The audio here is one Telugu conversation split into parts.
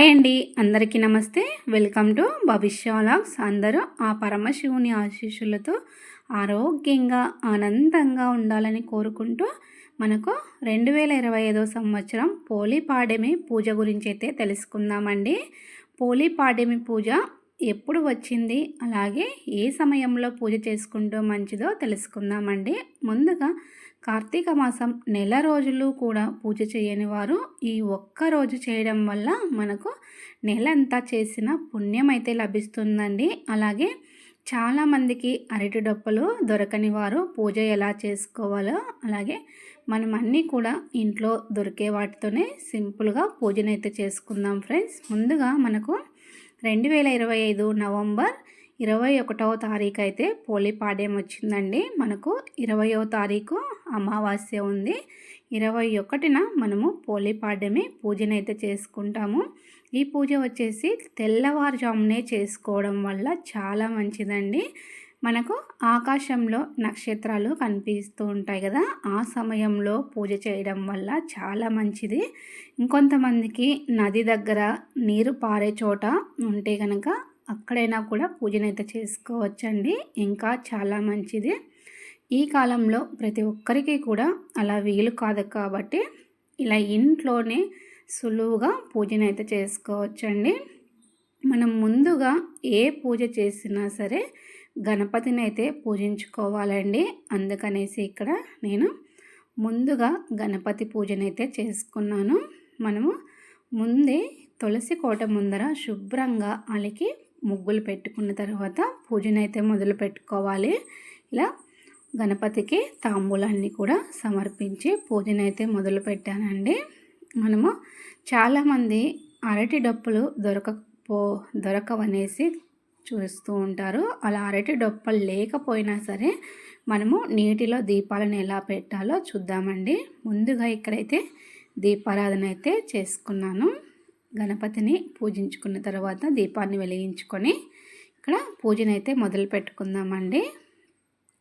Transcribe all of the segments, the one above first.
హాయ్ అండి. అందరికీ నమస్తే. వెల్కమ్ టు భవిష్యలాగ్స్ అందరూ ఆ పరమశివుని ఆశీస్సులతో ఆరోగ్యంగా ఆనందంగా ఉండాలని కోరుకుంటూ మనకు రెండు వేల ఇరవై ఐదో సంవత్సరం పోలీపాడెమి పూజ గురించి అయితే తెలుసుకుందామండి. పోలీపాడెమి పూజ ఎప్పుడు వచ్చింది అలాగే ఏ సమయంలో పూజ చేసుకుంటూ మంచిదో తెలుసుకుందామండి. ముందుగా కార్తీక మాసం నెల రోజులు కూడా పూజ చేయని వారు ఈ ఒక్క రోజు చేయడం వల్ల మనకు నెలంతా చేసిన పుణ్యం అయితే లభిస్తుందండి. అలాగే చాలామందికి అరటి డొప్పలు దొరకని వారు పూజ ఎలా చేసుకోవాలో అలాగే మనం అన్నీ కూడా ఇంట్లో దొరికే వాటితోనే సింపుల్గా పూజనైతే చేసుకుందాం ఫ్రెండ్స్. ముందుగా మనకు రెండు వేల ఇరవై ఐదు నవంబర్ ఇరవై ఒకటవ తారీఖు అయితే పోలిపాడ్యం వచ్చిందండి. మనకు ఇరవయో తారీఖు అమావాస్య ఉంది. ఇరవై ఒకటిన మనము పోలిపాడ్యమి పూజనైతే చేసుకుంటాము. ఈ పూజ వచ్చేసి తెల్లవారుజామునే చేసుకోవడం వల్ల చాలా మంచిదండి. మనకు ఆకాశంలో నక్షత్రాలు కనిపిస్తూ ఉంటాయి కదా ఆ సమయంలో పూజ చేయడం వల్ల చాలా మంచిది. ఇంకొంతమందికి నది దగ్గర నీరు పారే చోట ఉంటే కనుక అక్కడైనా కూడా పూజనైతే చేసుకోవచ్చండి. ఇంకా చాలా మంచిది. ఈ కాలంలో ప్రతి ఒక్కరికి కూడా అలా వీలు కాదు కాబట్టి ఇలా ఇంట్లోనే సులువుగా పూజనైతే చేసుకోవచ్చండి. మనం ముందుగా ఏ పూజ చేసినా సరే గణపతిని అయితే పూజించుకోవాలండి. అందుకనేసి ఇక్కడ నేను ముందుగా గణపతి పూజనైతే చేసుకున్నాను. మనము ముందే తులసి కోట ముందర శుభ్రంగా అలికి ముగ్గులు పెట్టుకున్న తర్వాత పూజనైతే మొదలు పెట్టుకోవాలి. ఇలా గణపతికి తాంబూలాన్ని కూడా సమర్పించి పూజనైతే మొదలు పెట్టానండి. మనము చాలామంది అరటి డప్పులు దొరకపో దొరకవనేసి చూస్తూ ఉంటారు. అలా అరటి డొప్పలు లేకపోయినా సరే మనము నీటిలో దీపాలను ఎలా పెట్టాలో చూద్దామండి. ముందుగా ఇక్కడైతే దీపారాధన అయితే చేసుకున్నాను. గణపతిని పూజించుకున్న తర్వాత దీపాన్ని వెలిగించుకొని ఇక్కడ పూజనైతే మొదలు పెట్టుకుందామండి.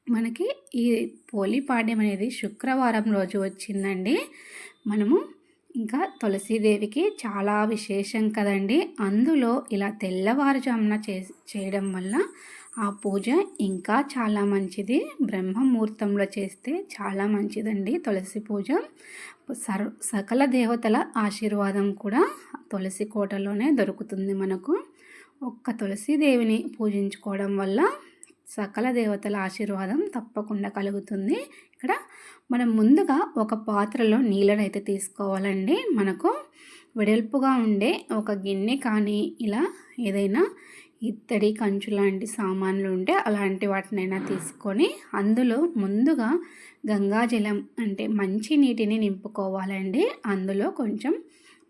మనకి ఈ పోలిపాడ్యం అనేది శుక్రవారం రోజు వచ్చిందండి. మనము ఇంకా తులసీదేవికి చాలా విశేషం కదండి. అందులో ఇలా తెల్లవారుజామున చే చేయడం వల్ల ఆ పూజ ఇంకా చాలా మంచిది. బ్రహ్మముహూర్తంలో చేస్తే చాలా మంచిదండి తులసి పూజ. సర్ సకల దేవతల ఆశీర్వాదం కూడా తులసి కోటలోనే దొరుకుతుంది మనకు. ఒక్క తులసీదేవిని పూజించుకోవడం వల్ల సకల దేవతల ఆశీర్వాదం తప్పకుండా కలుగుతుంది. ఇక్కడ మనం ముందుగా ఒక పాత్రలో నీళ్ళని అయితే తీసుకోవాలండి. మనకు వెడల్పుగా ఉండే ఒక గిన్నె కానీ ఇలా ఏదైనా ఇత్తడి కంచు లాంటి సామాన్లు ఉంటే అలాంటి వాటినైనా తీసుకొని అందులో ముందుగా గంగాజలం అంటే మంచి నీటిని నింపుకోవాలండి. అందులో కొంచెం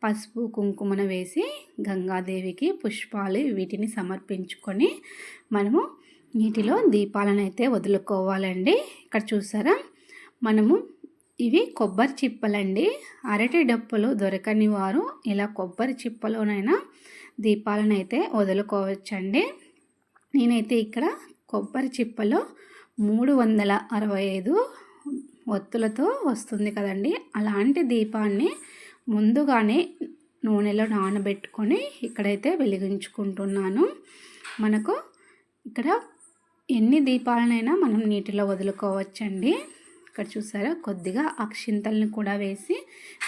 పసుపు కుంకుమను వేసి గంగాదేవికి పుష్పాలు వీటిని సమర్పించుకొని మనము నీటిలో దీపాలను అయితే వదులుకోవాలండి. ఇక్కడ చూసారా? మనము ఇవి కొబ్బరి చిప్పలండి. అరటి డప్పులు దొరకని వారు ఇలా కొబ్బరి చిప్పలోనైనా దీపాలను అయితే వదులుకోవచ్చండి. నేనైతే ఇక్కడ కొబ్బరి చిప్పలో మూడు వందల అరవై ఐదు ఒత్తులతో వస్తుంది కదండి. అలాంటి దీపాన్ని ముందుగానే నూనెలో నానబెట్టుకొని ఇక్కడైతే వెలిగించుకుంటున్నాను. మనకు ఇక్కడ ఎన్ని దీపాలనైనా మనం నీటిలో వదులుకోవచ్చండి. ఇక్కడ చూసారా? కొద్దిగా అక్షింతల్ని కూడా వేసి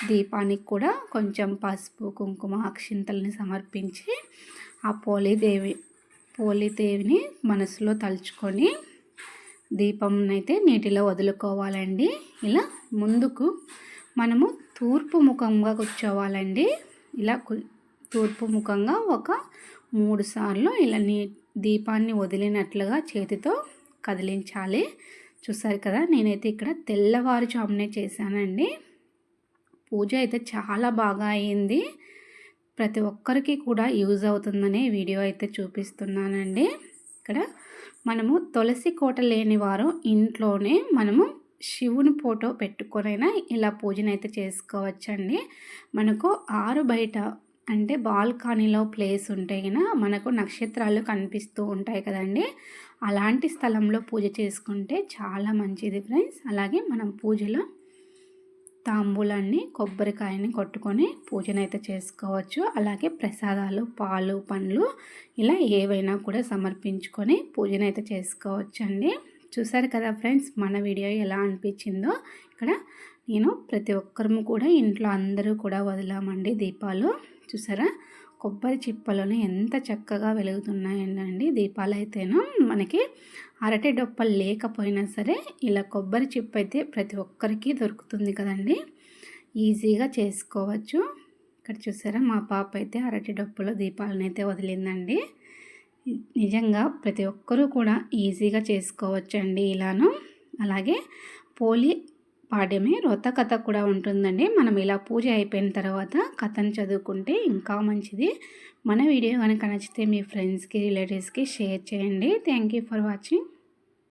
దీపానికి కూడా కొంచెం పసుపు కుంకుమ అక్షింతల్ని సమర్పించి ఆ పోలీదేవి పోలీదేవిని మనసులో తలుచుకొని దీపంనైతే నీటిలో వదులుకోవాలండి. ఇలా ముందుకు మనము తూర్పు ముఖంగా కూర్చోవాలండి. ఇలా తూర్పు ముఖంగా ఒక మూడు సార్లు ఇలా నీ దీపాన్ని వదిలినట్లుగా చేతితో కదిలించాలి. చూసారు కదా నేనైతే ఇక్కడ తెల్లవారుజామునే చేశానండి. పూజ అయితే చాలా బాగా అయింది. ప్రతి ఒక్కరికి కూడా యూజ్ అవుతుందనే వీడియో అయితే చూపిస్తున్నానండి. ఇక్కడ మనము తులసి కోట లేని వారు ఇంట్లోనే మనము శివుని ఫోటో పెట్టుకొనైనా ఇలా పూజనైతే చేసుకోవచ్చండి. మనకు ఆరు బయట అంటే బాల్కనీలో ప్లేస్ ఉంటే మనకు నక్షత్రాలు కనిపిస్తూ ఉంటాయి కదండి. అలాంటి స్థలంలో పూజ చేసుకుంటే చాలా మంచిది ఫ్రెండ్స్. అలాగే మనం పూజలో తాంబూలాన్ని కొబ్బరికాయని కొట్టుకొని పూజనైతే చేసుకోవచ్చు. అలాగే ప్రసాదాలు పాలు పండ్లు ఇలా ఏవైనా కూడా సమర్పించుకొని పూజనైతే చేసుకోవచ్చు అండి చూసారు కదా ఫ్రెండ్స్ మన వీడియో ఎలా అనిపించిందో. ఇక్కడ నేను ప్రతి ఒక్కరము కూడా ఇంట్లో అందరూ కూడా వదిలామండి దీపాలు. చూసారా? కొబ్బరి చిప్పలోనే ఎంత చక్కగా వెలుగుతున్నాయండి దీపాలు అయితేను మనకి అరటి డొప్పలు లేకపోయినా సరే ఇలా కొబ్బరి చిప్ప అయితే ప్రతి ఒక్కరికి దొరుకుతుంది కదండి. ఈజీగా చేసుకోవచ్చు. ఇక్కడ చూసారా? మా పాప అయితే అరటి డొప్పలో దీపాలను అయితే వదిలిందండి. నిజంగా ప్రతి ఒక్కరూ కూడా ఈజీగా చేసుకోవచ్చండి ఇలాను. అలాగే పోలి పాడ్యమే వ్రత కథ కూడా ఉంటుందండి. మనం ఇలా పూజ అయిపోయిన తర్వాత కథను చదువుకుంటే ఇంకా మంచిది. మన వీడియో కనుక నచ్చితే మీ ఫ్రెండ్స్కి రిలేటివ్స్కి షేర్ చేయండి. Thank you for watching.